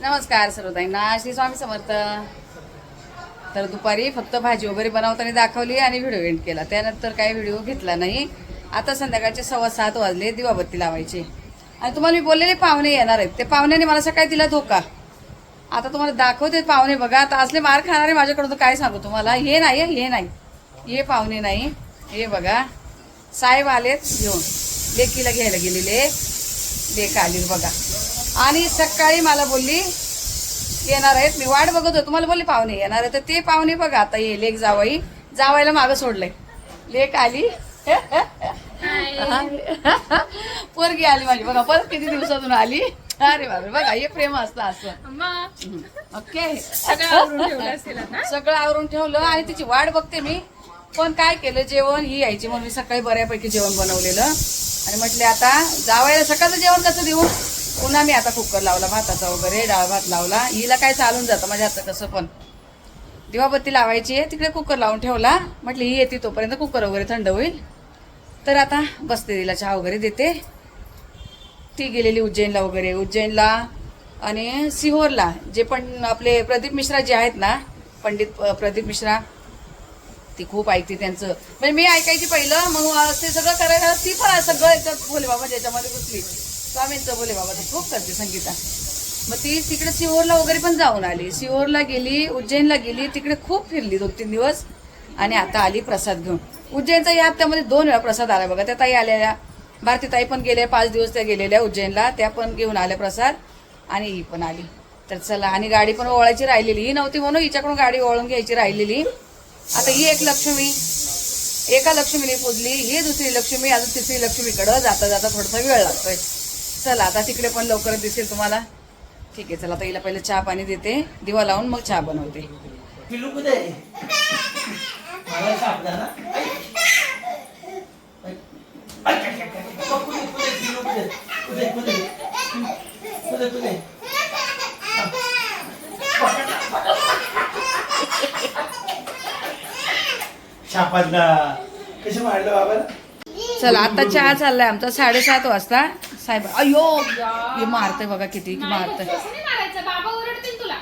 नमस्कार सर्वताईंना. श्री स्वामी समर्थ. तर दुपारी फक्त भाजी वगैरे बनवताना दाखवली आणि व्हिडिओ एंड केला. त्यानंतर काही व्हिडिओ घेतला नाही. आता संध्याकाळचे सव्वा सात वाजले. दिवाबत्ती लावायची. आणि तुम्हाला मी बोललेले पाहुणे येणार आहेत. ते पाहुण्याने मला सकाळी दिला धोका. आता तुम्हाला दाखवते पाहुणे बघा. आता असले मार खाणारे माझ्याकडून तर काय सांगू तुम्हाला? हे नाही हे नाही. हे पाहुणे नाही. हे बघा. साहेब आलेत घेऊन. लेकीला घ्यायला गेलेले. लेख आली बघा. आणि सकाळी मला बोलली येणार आहेत. मी वाट बघत होतो. तुम्हाला बोलले पाहुणे येणार आहे तर ते पाहुणे बघा आता ये लेक जावाई जावायला मागं सोडलंय. लेक आली. पोरगी आली माझी. बघा परत किती दिवसातून आली. अरे बाबा बघा हे प्रेम असतं असं. ओके. सगळं आवरून ठेवलं आणि तिची वाट बघते मी. पण काय केलं जेवण ही यायची म्हणून मी सकाळी बऱ्यापैकी जेवण बनवलेलं. आणि म्हटले आता जावायला सकाळचं जेवण कसं देऊ? पुन्हा मी आता कुकर लावला भाताचा वगैरे डाळ भात लावला. हिला काय चालून जातं माझ्या हातचं कसं पण. दिवाबत्ती लावायची आहे तिकडे कुकर लावून ठेवला. म्हटली ही येते तोपर्यंत कुकर वगैरे थंड होईल. तर आता बसते तिला चहा वगैरे देते. ती गेलेली उज्जैनला वगैरे. उज्जैनला आणि सिहोरला जे पण आपले प्रदीप मिश्रा जे आहेत ना पंडित प्रदीप मिश्रा ती खूप ऐकते त्यांचं. म्हणजे मी ऐकायची पहिलं मग ते सगळं करायला ती पण सगळं याच्यात भोले बाबा ज्याच्यामध्ये घुसली. स्वामींचं बोले बाबा ती खूप करते संगीता. मग ती तिकडे सिहोरला वगैरे पण जाऊन आली. सिहोरला गेली उज्जैनला गेली तिकडे खूप फिरली दोन तीन दिवस. आणि आता आली प्रसाद घेऊन. उज्जैनचा या हप्त्यामध्ये दोन वेळा प्रसाद आला बघा. त्या ताई आलेल्या भारती ताई पण गेल्या पाच दिवस त्या गेलेल्या उज्जैनला. त्या पण घेऊन आल्या प्रसाद. आणि ही पण आली. तर चला आणि गाडी पण ओळायची राहिलेली. ही नव्हती म्हणून हिच्याकडून गाडी ओळून घ्यायची राहिलेली. आता ही एक लक्ष्मी. एका लक्ष्मीने पूजली. ही दुसरी लक्ष्मी अजून तिसरी लक्ष्मीकडं जाता जाता थोडासा वेळ लागतोय. चला आता तिकडे पण लवकरच दिसेल तुम्हाला. ठीक आहे चला आता हिला पहिले चहा पाणी देते. दिवा लावून मग चहा बनवते. चला आता चहा चाललाय आमचा साडेसात वाजता. साहेब अयो हे मारतय बघा किती मारतय. मारायचं. बाबा ओरडतील तुला.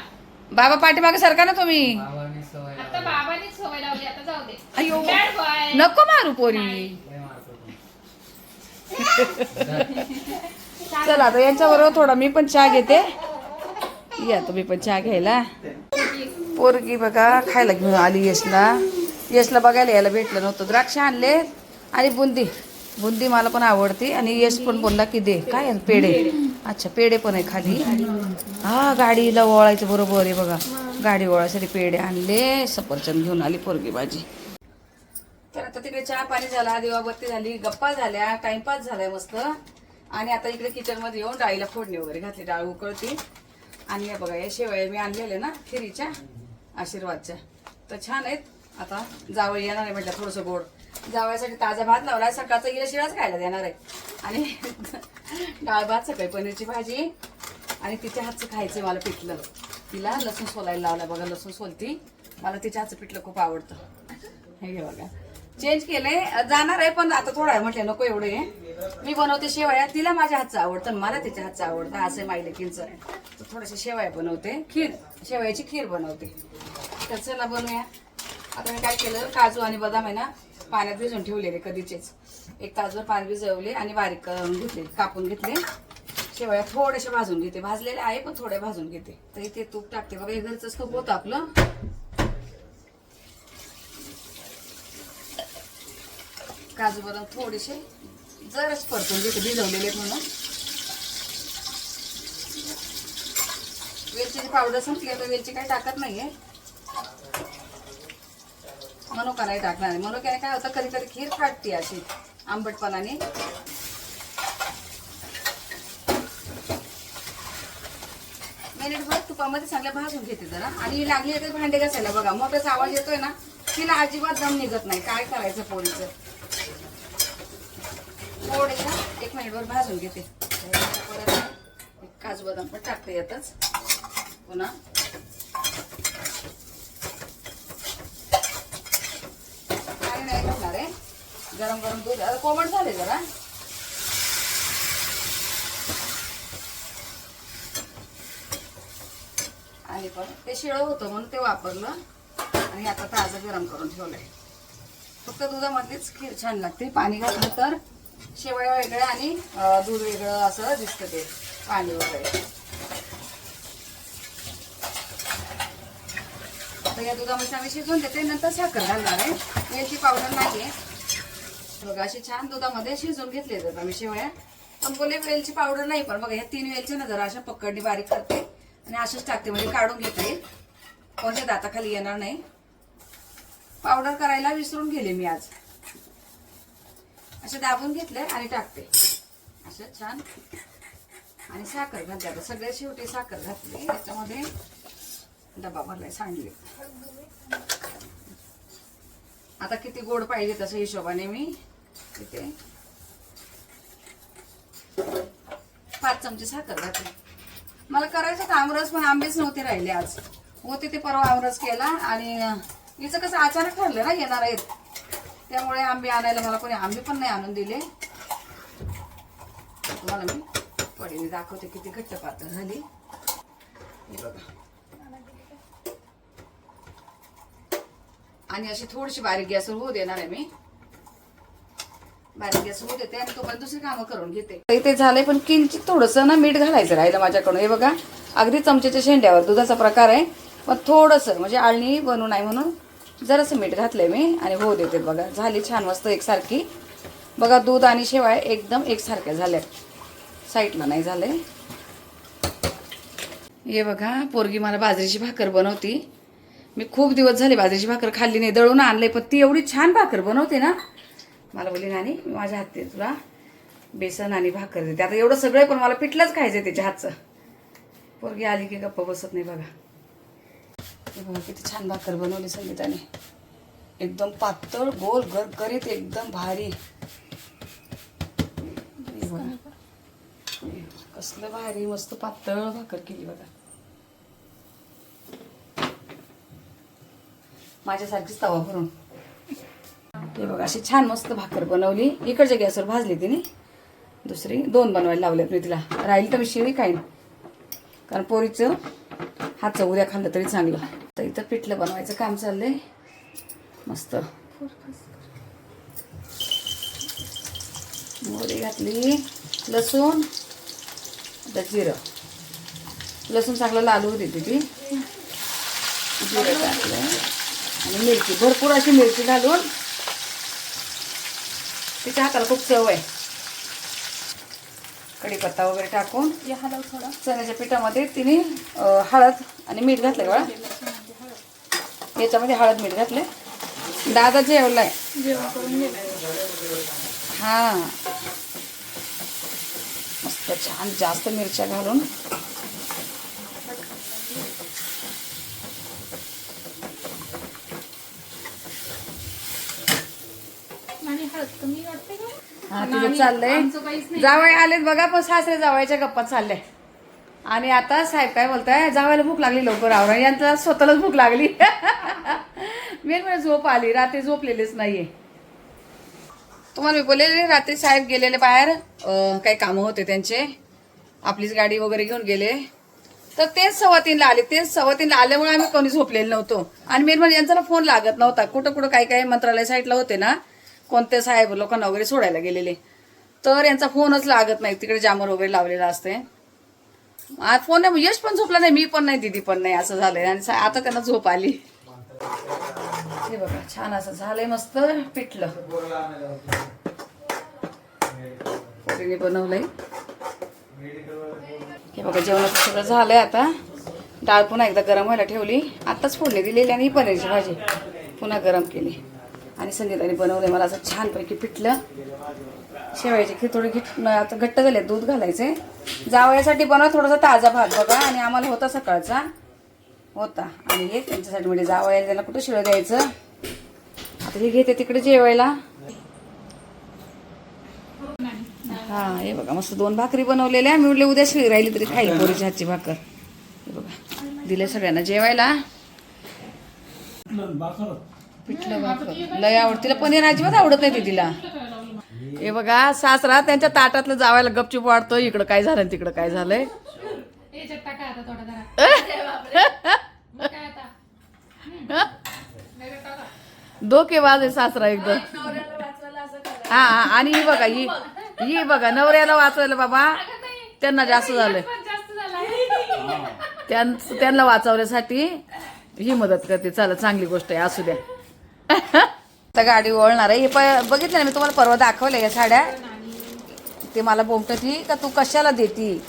बाबा पाठीमागे सारखा ना तुम्ही. आता बाबांनीच सवय लावली आता जाऊ दे. अयो नको मारू पोरी. चला आता यांच्याबरोबर थोडा मी पण चहा घेते. या तुम्ही पण चहा घ्यायला. पोरगी बघा खायला घेऊन आली यशला यशला बघायला यायला भेटलं नव्हतं. द्राक्ष आणले आणि बुंदी. बुंदी मला पण आवडते आणि यश पण बोलला की दे. काय पेढे. अच्छा पेढे पण आहे खाली. हा गाडीला ओळायचं बरोबर आहे बघा. गाडी ओळायसाठी पेढे आणले. सफरचंद घेऊन आली पोरगी भाजी तर आता तिकडे चहा पाणी झाला दिवाबत्ती झाली गप्पा झाल्या टाइमपास झालाय मस्त. आणि आता इकडे किचनमध्ये येऊन डाळीला फोडणी वगैरे घातली डाळ उकळती. आणि या बघा या शेवया मी आणलेल्या ना खिरीच्या आशीर्वादच्या. तर छान आहेत. आता जावळ येणार आहे म्हटलं थोडंसं गोड. जावयासाठी ताजा भात लावला सकाळचा हिला शिळाच खायला देणार आहे. आणि डाळ भात सकाळी पनीरची भाजी आणि तिच्या हातचं खायचं मला पिठलं. तिला लसूण सोलायला लावला बघा लसूण सोलती. मला तिच्या हातचं पिठलं खूप आवडतं. हे घे बघा. चेंज केलंय. जाणार आहे पण आता थोडा आहे म्हटलं नको एवढं हे. मी बनवते शेवया तिला माझ्या हातचं आवडतं आणि मला तिच्या हातचं आवडतं. असं आहे मायलेकींचं तर थोडेसे शेवया बनवते. खीर शेवयाची खीर बनवते. तर चला बनवूया. आता मी काय केलं? काजू आणि बदाम आहे ना पाण्यात भिजून ठेवलेले कधीचेच. एक तासभर पाणी भिजवले आणि बारीक करून घेतले कापून घेतले. शेवया थोडेसे भाजून घेते. भाजलेले आहे पण थोडे भाजून घेते. तर इथे तूप टाकते. बघा हे घरचंच तूप होतं आपलं. काजू बदाम थोडेसे जरच परतून घेते. भिजवलेले म्हणून. वेलचीची पावडर संपली. आता वेलची काही टाकत नाहीये. मनोका नाही टाकणार आहे. मनुक्याने काय होतं कधी कधी खीर फाटते अशी आंबटपणाने. मिनिटभर तुपामध्ये चांगल्या भाजून घेते जरा. आणि लागली तर भांडे घासायला बघा. मोठ्याचा आवाज येतोय ना तिला अजिबात दम निघत नाही. काय करायचं पोळीचं थोडेशा एक मिनिटभर भाजून घेते. परत काजू बदाम पण टाकते यातच. पुन्हा काही नाही घालणार आहे गरम गरम दूध. आता कोमट झाले जरा. आणि पण. ते शिळं होतं म्हणून ते वापरलं. आणि आता ताजं गरम करून ठेवलंय. फक्त दुधामधलीच खीर छान लागते. पाणी घातलं तर शेवया वेगळ्या आणि दूध वेगळं असं दिसतं ते पाणी वगैरे. आता या दुधामध्ये आम्ही शिजवून देते. नंतर साखर घालणार आहे. याची पावडर नाहीये. बघा अशी छान दुधामध्ये शिजवून घेतले जातात आम्ही शेवया. पण बोले वेलची पावडर नाही पण बघा ह्या तीन वेलच्या ना जरा अशा पकडणी बारीक करते. आणि अशीच टाकते म्हणजे काढून घेता. येईल कोणत्या दाताखाली येणार नाही. पावडर करायला विसरून गेले मी आज. असे दाबून घेतले आणि टाकते. असं छान. आणि साखर घातली आता सगळ्यात शेवटी साखर घातली. याच्यामध्ये डबा भरलाय सांडले. आता किती गोड पाहिजे तसं हिशोबाने मी. इथे पाच चमचे साखर घातली मला करायचं होतं आमरस पण आंबेच नव्हते राहिले आज. होते ते परवा आमरस केला आणि हिचं कसं अचानक ठरलं ना येणार आहेत. त्यामुळे आंबे आणायला मला कोणी आंबे पण नाही आणून दिले. तुम्हाला मी पडीने दाखवते किती घट्ट पातळ झाली. आणि अशी थोडीशी बारीक गॅसवर होऊ देणार आहे मी. बारीक गॅस होऊ देते आणि तोपर्यंत दुसरी कामं करून घेते. इथे झालंय पण किंचित थोडंसं ना मीठ घालायचं राहिलं माझ्याकडून. हे बघा अगदी चमच्याच्या शेंड्यावर दुधाचा प्रकार आहे. पण थोडंसं म्हणजे आळणी बनू नाही म्हणून जरासं मीठ घातलंय मी आणि होऊ देते बघा. झाली छान मस्त एकसारखी. बघा दूध आणि शेवाय एकदम एकसारख्या झाल्या साईडला नाही झाले हे बघा पोरगी मला बाजरीची भाकर बनवती. मी खूप दिवस झाले बाजरीची भाकर खाल्ली नाही. दळून आणलंय पण ती एवढी छान भाकर बनवते ना. मला बोलली नानी मी माझ्या हाती तुला बेसन आणि भाकर देते. आता एवढं सगळं पण मला पिठलंच खायचं आहे त्याच्या हातचं. पोरगी आली की गप्पा बसत नाही बघा. बघा किती छान भाकर बनवली संगीताने. एकदम पातळ गोल गर करीत एकदम भारी. बघा. कसलं भारी मस्त पातळ भाकर केली बघा. माझ्यासारखीच तवा भरून. हे बघा अशी छान मस्त भाकर बनवली. इकडच्या गॅसवर भाजली तिने. दुसरी दोन बनवायला लावल्यात मी तिला. राहील तर मी शिळी खाईन. कारण पोरीचं हातचं उद्या खाल्लं तरी चांगलं. तर इथं पिठलं बनवायचं काम चाललंय. मस्त. मोहरी घातली. लसूण. आता जिरं. लसूण चांगलं लाल होती तिथे ती. जिरं टाकलं आणि मिरची. भरपूर अशी मिरची घालून तिच्या हाताला खूप चव आहे. कढीपत्ता वगैरे टाकून चण्याच्या पिठामध्ये तिने हळद आणि मीठ घातलं बघा. याच्यामध्ये हळद मीठ घातले दादा जेवलाय. हा. मस्त छान जास्त मिरच्या घालून आणि हळद कमी वाटते का हा तिथे चाललंय. जावई आलेत बघा पण सासरे जावायच्या गप्पा चालल्या आणि आता साहेब काय बोलताय? जावायला भूक लागली लवकर आवरा. यांना स्वतःलाच भूक लागली. मेन म्हणजे झोप आली. रात्री झोपलेलीच नाहीये. तुम्हाला मी बोललेले रात्री साहेब गेलेले बाहेर. काही कामं होते त्यांचे. आपलीच गाडी वगैरे घेऊन गेले. तर तेच सव्वा तीनला आले. तेच सव्वा तीनला आल्यामुळे आम्ही कोणी झोपलेलो नव्हतो. आणि मेन म्हणजे यांचा फोन लागत नव्हता. कुठं कुठं काही काही मंत्रालय साईडला होते ना. कोणते साहेब लोकांना वगैरे सोडायला गेलेले. तर यांचा फोनच लागत नाही. तिकडे जामर वगैरे लावलेला असते आज फोन नाही यश पण झोपला नाही मी पण नाही दिदी पण नाही असं झालंय. आणि सा- आता त्यांना झोप आली. हे बघा छान असं झालंय मस्त पिठलं. पोरीने बनवलंय. हे बघा जेवणाचं सगळं झालंय आता. डाळ पुन्हा एकदा गरम व्हायला ठेवली. आत्ताच फोडणी दिलेली आणि पनीरची भाजी. पुन्हा गरम केली. आणि संगीताने बनवलं मला असं छानपैकी पिठलं. शेवायची खीर थोडी घिट आता घट्ट झाले दूध घालायचे जावयासाठी बनवा थोडासा ताजा भात बघा. आणि आम्हाला होता सकाळचा. होता. आणि हे त्यांच्यासाठी म्हणजे जावयाला त्यांना कुठं शिळं द्यायचं? आता हे घेते तिकडे जेवायला. हा हे बघा मस्त दोन भाकरी बनवलेल्या. मी म्हटले उद्या शिळी राहिली तरी खाईल पोरीची हातची भाकर. हे बघा दिले सगळ्यांना जेवायला. पिठलं भाकर. लय आवडत. तिला पनीर अजिबात आवडत नाही ती तिला. हे बघा सासरा त्यांच्या ताटातलं जावायला गपचूप वाढतो. इकडं काय झालं तिकडं काय झालंय? डोकेबाज आहे सासरा एकदम हा हा आणि ही बघा ही ही बघा नवऱ्याला वाचवलं बाबा त्यांना जास्त झाला त्यां- त्यांना वाचवण्यासाठी ही मदत करते. चला चांगली गोष्ट आहे असू द्या. आता गाडी वळणार आहे. हे प- बघितलं ना मी तुम्हाला परवा दाखवल्या या साड्या. ते मला बोमटती का तू कशाला देती?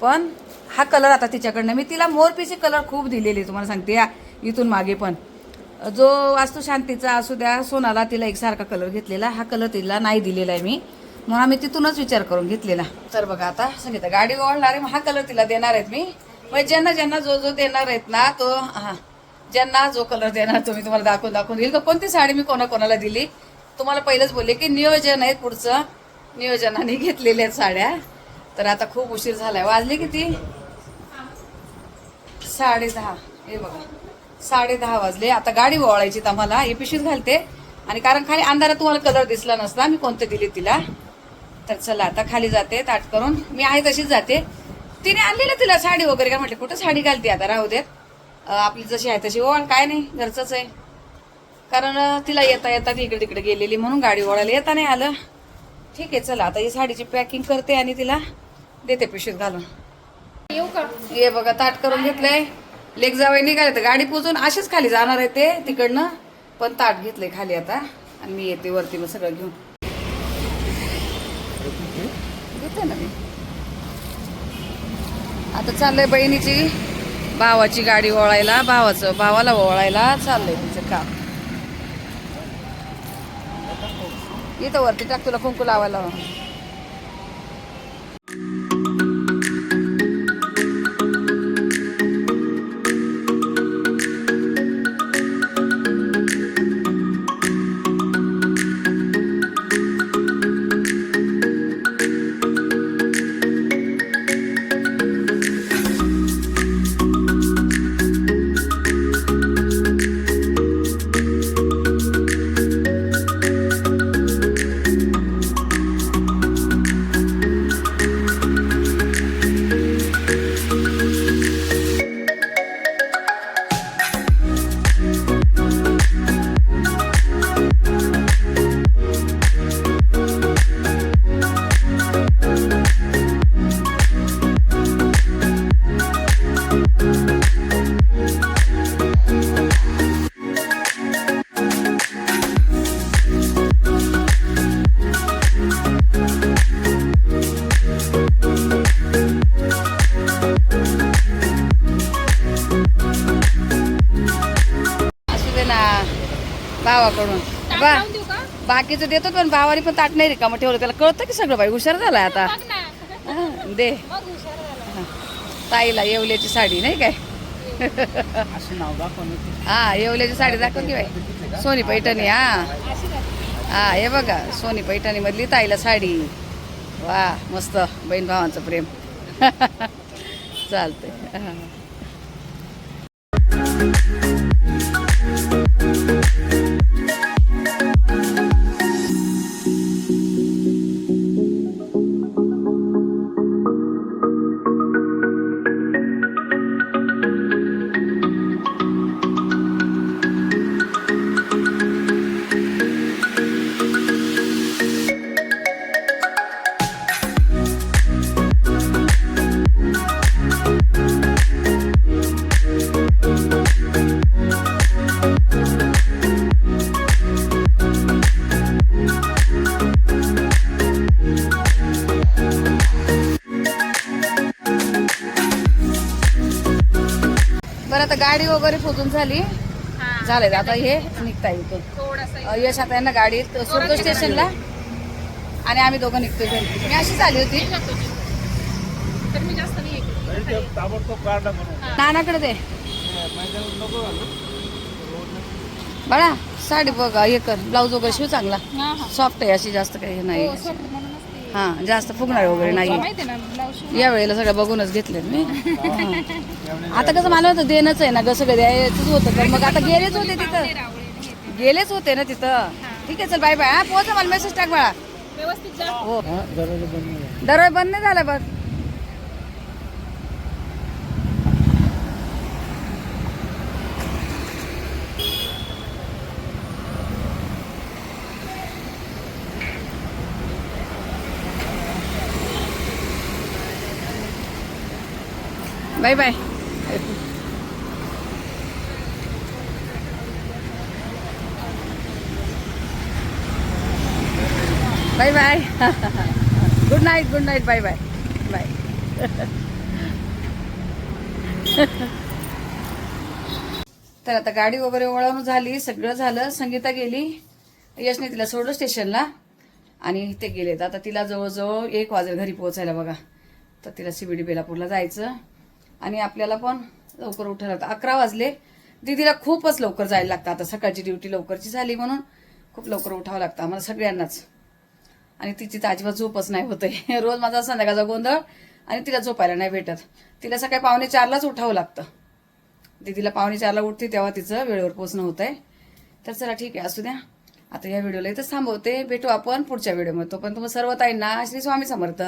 पण हा कलर आता तिच्याकडनं मी तिला मोरपीचे कलर खूप दिलेले तुम्हाला सांगते. या इथून मागे पण. जो वास्तू शांतीचा असू द्या सोनाला तिला एकसारखा कलर घेतलेला हा कलर तिला नाही दिलेला आहे मी. म्हणून आम्ही तिथूनच विचार करून घेतलेला. तर बघा आता सांगितलं गाडी ओढणार आहे मग हा कलर तिला देणार आहेत मी. मग ज्यांना ज्यांना जो जो देणार आहेत ना तो हा. ज्यांना जो कलर देणार तो मी तुम्हाला दाखवून दाखवून देईल. का कोणती साडी मी कोणाकोणाला दिली? तुम्हाला पहिलंच बोलले की नियोजन आहे पुढचं. नियोजनाने घेतलेल्या आहेत साड्या. तर आता खूप उशीर झालाय. वाजले किती? साडे दहा. हे बघा. साडे दहा वाजले. आता गाडी वळायची आम्हाला. हे पिशीत घालते. आणि कारण खाली अंधारात तुम्हाला कलर दिसला नसता. मी कोणते दिले तिला? तर चला आता खाली जाते ताट करून. मी आहे तशीच जाते. तिने आणलेलं तिला साडी वगैरे काय म्हटलं? कुठं साडी घालते आता? राहू देत. आपली जशी आहे तशी. ओळ काय नाही घरचंच आहे. कारण तिला येता येता ती इकडे तिकडे गेलेली म्हणून गाडी ओढायला येता नाही आलं. ठीक आहे चला. आता ही साडीची पॅकिंग करते आणि तिला देते पिशवीत घालून. येऊ का? हे बघा ताट करून घेतलंय. लेक जावई निघाले तर गाडी पोचून असेच खाली जाणार आहे ते तिकडनं. पण ताट घेतलंय खाली आता. आणि मी येते वरती मग सगळं घेऊन. घेते ना मी. आता चाललंय बहिणीची. भावाची गाडी ओळायला भावाचं भावाला ओळायला चाललंय तिचं काम. इथं वरती टाक तुला कुंकू लावायला बाकीचं देतो पण भावाने पण ताट नाही रिकामं ठेवलं. त्याला कळतं की सगळं बाई हुशार झालाय आता. बघ ना. हं, दे. झाला ताईला येवल्याची साडी नाही काय? हा येवल्याची साडी दाखव की बाई. सोनी पैठणी हा. झाली. हा हे बघा सोनी पैठणी मधली ताईला साडी. वा मस्त. बहीण भावांचं प्रेम. चालतंय. हा. आता गाडी वगैरे पोचून झाली. हा. झालंय आता हे निघता अ, यश आता यांना गाडीत सोडतो स्टेशनला. आणि आम्ही दोघं निघतोय घरी. मी अशीच आली होती. हे. नानाकडे दे. बाळा साडी बघ हे कर. ब्लाऊज वगैरे शिव चांगला. हा, हा. सॉफ्ट आहे अशी जास्त काही हे नाही. हो, जास्त फुगणार वगैरे नाही. या वेळेला सगळं बघूनच घेतले मी. हा. आता कसं मला होतं देणंच आहे ना कसं कधी द्यायचंच होतं. तर मग आता गेलेच होते तिथं. गेलेच होते ना तिथं. ठीक आहे चल बाय बाय हा पोहोचा मला मेसेज टाक बाळा. व्यवस्थित जा. हो. दरवाजा बंद नाही झाला बघ. Bye bye. Bye bye. Good night good night bye bye. Bye. तर आता गाडी वगैरे वळवून झाली सगळं झालं संगीता गेली. यशने तिला सोडलं स्टेशनला आणि ते गेलेत. आता तिला जवळजवळ एक वाजेल घरी पोहोचायला बघा. तर तिला सीबीडी बेलापूरला जायचं. आणि आपल्याला पण लवकर उठायला लागतं. अकरा वाजले. दीदीला खूपच लवकर जायला लागतं. आता सकाळची ड्युटी लवकरची झाली म्हणून खूप लवकर उठावं लागतं आम्हाला सगळ्यांनाच. आणि तिची तर अजिबात झोपच नाही होते रोज माझा संध्याकाळचा गोंधळ आणि तिला झोपायला नाही भेटत. तिला सकाळी पावणे चारलाच उठावं लागतं. दीदीला पावणे चारला उठते तेव्हा तिचं वेळेवर पोचणं होत आहे तर चला ठीक आहे असू द्या. आता या व्हिडिओला इथंच थांबवते. भेटू आपण पुढच्या व्हिडिओमध्ये. तोपर्यंत तुम्हाला सर्व ताईंना श्री स्वामी समर्थ.